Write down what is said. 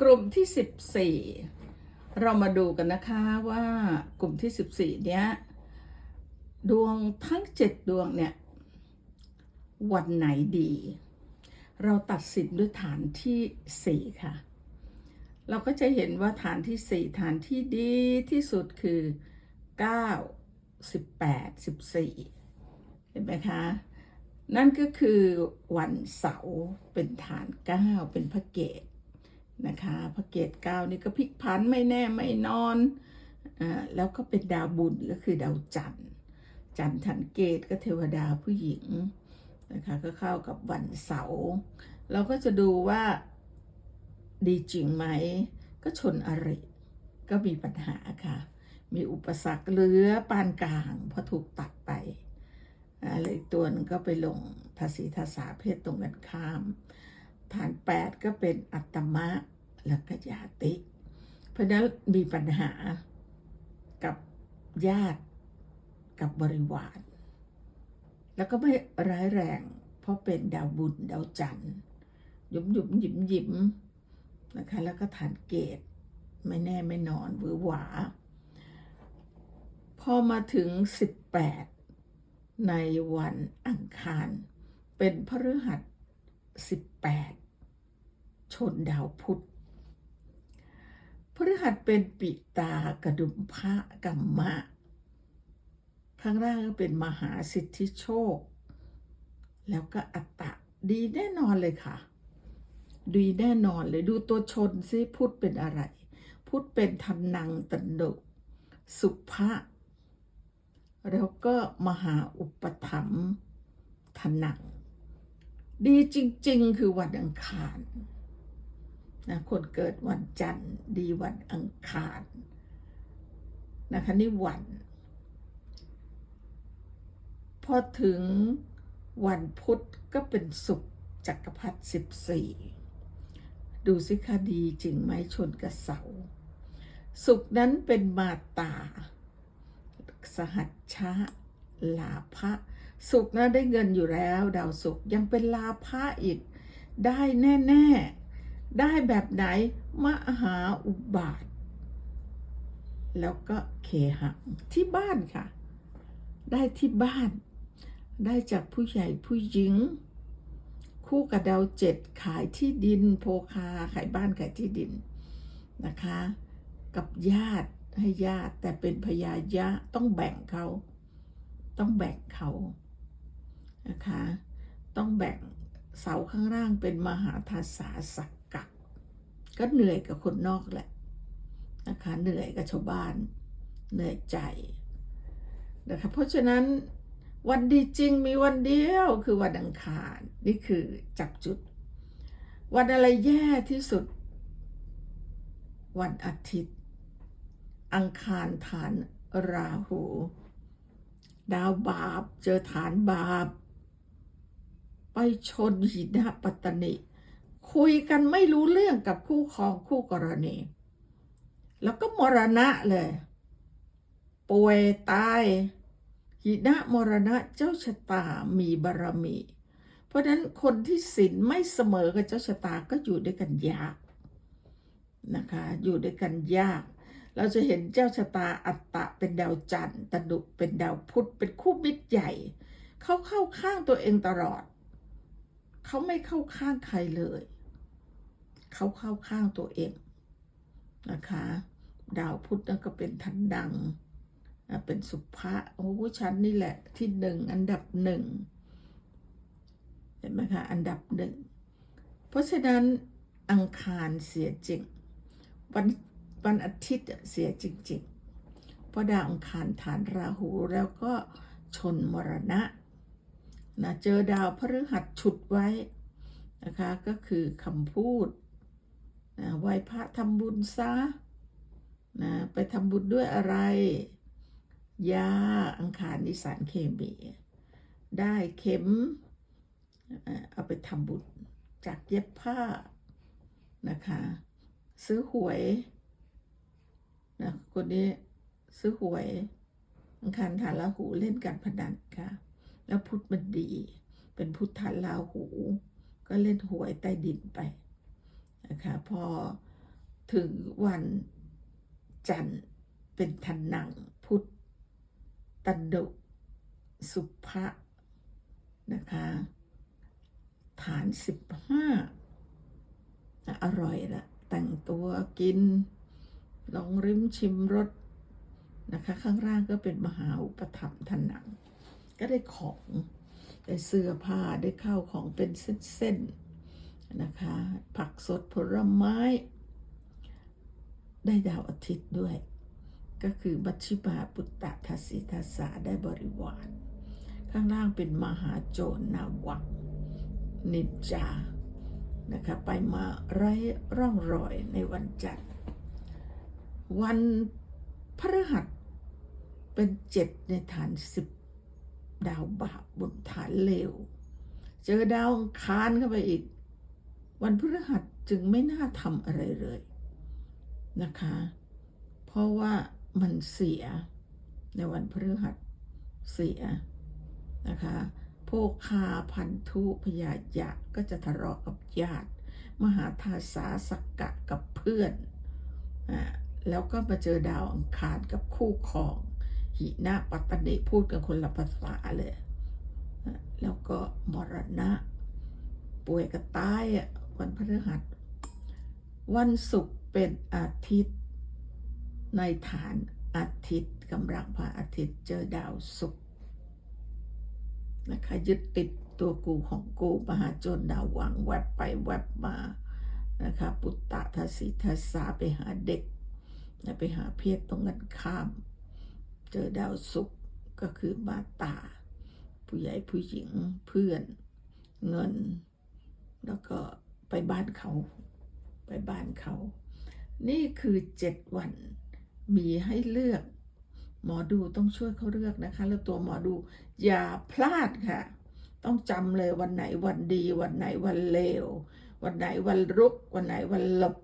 กลุ่มที่ 14 เรามาดูกันนะคะว่ากลุ่มที่ 14 เนี้ย ดวงทั้ง 7 ดวงเนี่ย วันไหนดี เราตัดสินด้วยฐานที่ 4 ค่ะ เราก็จะเห็นว่าฐานที่ 4 ฐานที่ดีที่สุดคือ 9 18 14 เห็นไหมคะ นั่นก็คือวันเสาร์เป็นฐาน 9 เป็นพระเกต นะคะพระเกต9นี่ก็พลิกผันไม่แน่ไม่นอนอแล้วก็เป็นดาวบุญก็คือดาวจันทร์จันทร์ถันเกตก็เทวดาผู้หญิงนะคะก็เข้ากับวันเสาร์เราก็จะดูว่าดีจริงไหม ก็ชนอริก็มีปัญหาค่ะ มีอุปสรรคเหลือปานกลางพราะถูกตัดไปอะไรตัวนึงก็ไปลงทศีทศาเพศตรงกันข้าม ฐาน8ก็เป็นอัตมะแล้วก็ญาติ เพราะฉะนั้นมีปัญหากับญาติกับบริวาร แล้วก็ไม่ร้ายแรง เพราะเป็นดาวบุญดาวจันทร์หยุมหยุมหยิมหยิมนะคะแล้วก็ฐานเกตไม่แน่ไม่นอนหวือหวา พอมาถึง 18 ในวันอังคาร เป็นพฤหัส 18 ชนดาวพุธพฤหัสเป็นปิตากระดุมพระกัมมะ ข้างล่างก็เป็นมหาสิทธิโชค แล้วก็อัตตะดีแน่นอนเลยค่ะ ดีแน่นอนเลยดูตัวชนซิพุทธเป็นอะไรพุทธเป็นทันนังตันุสุภะแล้วก็มหาอุปถัมภ์ทนัง ดีจริง ๆ คือวันอังคารนะคนเกิดวันจันทร์ ดีวันอังคารนะคะนี่วัน พอถึงวันพุธก็เป็นสุขจักรพรรดิสิบสี่ดูสิคะดีจริงไหมชนกับเสา สุขนั้นเป็นมาตา สหัชชะลาภะ สุขนะได้เงินอยู่แล้ว ดาวสุขยังเป็นลาภะอีก ได้แน่ ๆ ได้แบบไหน มหาอุบาท แล้วก็เคหังที่บ้านค่ะ ได้ที่บ้าน ได้จากผู้ใหญ่ผู้หญิง คู่กับดาวเจ็ดขายที่ดินโพคาขายบ้านขายที่ดินนะคะ กับญาติให้ญาติแต่เป็นพยายะต้องแบ่งเขา ต้องแบ่งเขา นะคะ ต้องแบ่งเสาข้างล่างเป็นมหาทาสาสักกะ ก็เหนื่อยกับคนนอกแหละนะคะ เหนื่อยกับชาวบ้าน เหนื่อยใจนะคะ เพราะฉะนั้นวันดีจริงมีวันเดียวคือวันอังคาร นี่คือจับจุด วันอะไรแย่ที่สุด วันอาทิตย์ อังคารฐานราหู ดาวบาป เจอฐานบาปไป ชนหินปัตตนิคุยกันไม่รู้เรื่องกับคู่ครองคู่กรณี แล้วก็มรณะเลย ป่วยตายหินะมรณะเจ้าชะตามีบารมี เพราะนั้นคนที่ศีลไม่เสมอกับเจ้าชะตาก็อยู่ด้วยกันยากนะคะอยู่ด้วยกันยาก เราจะเห็นเจ้าชะตาอัตตะเป็นดาวจันทร์ตดุเป็นดาวพุธเป็นคู่มิตรใหญ่ เขาเข้าข้างตัวเองตลอด เขาไม่เข้าข้างใครเลย เขาเข้าข้างตัวเองนะคะ ดาวพุธนั่นก็เป็นทันดัง เป็นสุภะโอ้ฉันนี่แหละที่หนึ่งอันดับหนึ่งเห็นไหมคะอันดับหนึ่ง เพราะฉะนั้นอังคารเสียจริง วันวันอาทิตย์เสียจริงๆเพราะดาวอังคารฐานราหูแล้วก็ชนมรณะ นะเจอดาวพฤหัสฉุดไว้นะคะก็คือคำพูดนะไหวพระทำบุญซะนะไปทำบุญด้วยอะไร ยาอังคารนิสารเคมีได้เข็มเอาไปทำบุญจากเย็บผ้านะคะ ซื้อหวยนะคนนี้ซื้อหวยอังคารฐานราหูเล่นการพนันค่ะ แล้วพุทธมันดี เป็นพุทธฐานราหู ก็เล่นหวยใต้ดินไปนะคะพอถึงวันจันทร์เป็นทนังพุทธตันดุสุภะนะคะฐานสิบห้าอร่อยละแต่งตัวกิน ลองริมชิมรสนะคะ ข้างล่างก็เป็นมหาอุปถัมภ์ทนัง ก็ได้ของได้เสื้อผ้าได้ข้าวของเป็นเส้นๆนะคะ ผักสดผลไม้ ได้ดาวอาทิตย์ด้วย ก็คือบัชิบาปุตตะทัสิทัสาได้บริวาร ข้างล่างเป็นมหาโจรนาวังนินจานะคะไปมาไร้ร่องรอยในวันจันทร์วันพฤหัสเป็นเจ็ดในฐานสิบ ดาวบาปบนฐานเลว เจอดาวอังคารเข้าไปอีก วันพฤหัสจึงไม่น่าทำอะไรเลยนะคะ เพราะว่ามันเสียในวันพฤหัสเสียนะคะโภคาพันธุพยายะก็จะทะเลาะกับญาติ มหาทาสาสักกะกับเพื่อนอ่าแล้วก็มาเจอดาวอังคารกับคู่ครอง หินะปัตตนิพูดกันคนละภาษาเลย แล้วก็มรณะ ป่วยก็ตายอะวันพฤหัส วันศุกร์เป็นอาทิตย์ ในฐานอาทิตย์กำลังพระอาทิตย์เจอดาวศุกร์นะคะยึดติดตัวกูของกูมหาจนดาวหวังแวบไปแวบมานะคะปุตตะทศิทัสสาไปหาเด็ก ไปหาเพศตรงกันข้าม เจอดาวศุกร์ก็คือมาตา ผู้ใหญ่ผู้หญิงเพื่อนเงิน แล้วก็ไปบ้านเขา ไปบ้านเขา นี่คือเจ็ดวัน มีให้เลือก หมอดูต้องช่วยเขาเลือกนะคะ แล้วตัวหมอดูอย่าพลาดค่ะ ต้องจำเลยวันไหนวันดี วันไหนวันเลว วันไหนวันรุก วันไหนวันหลบ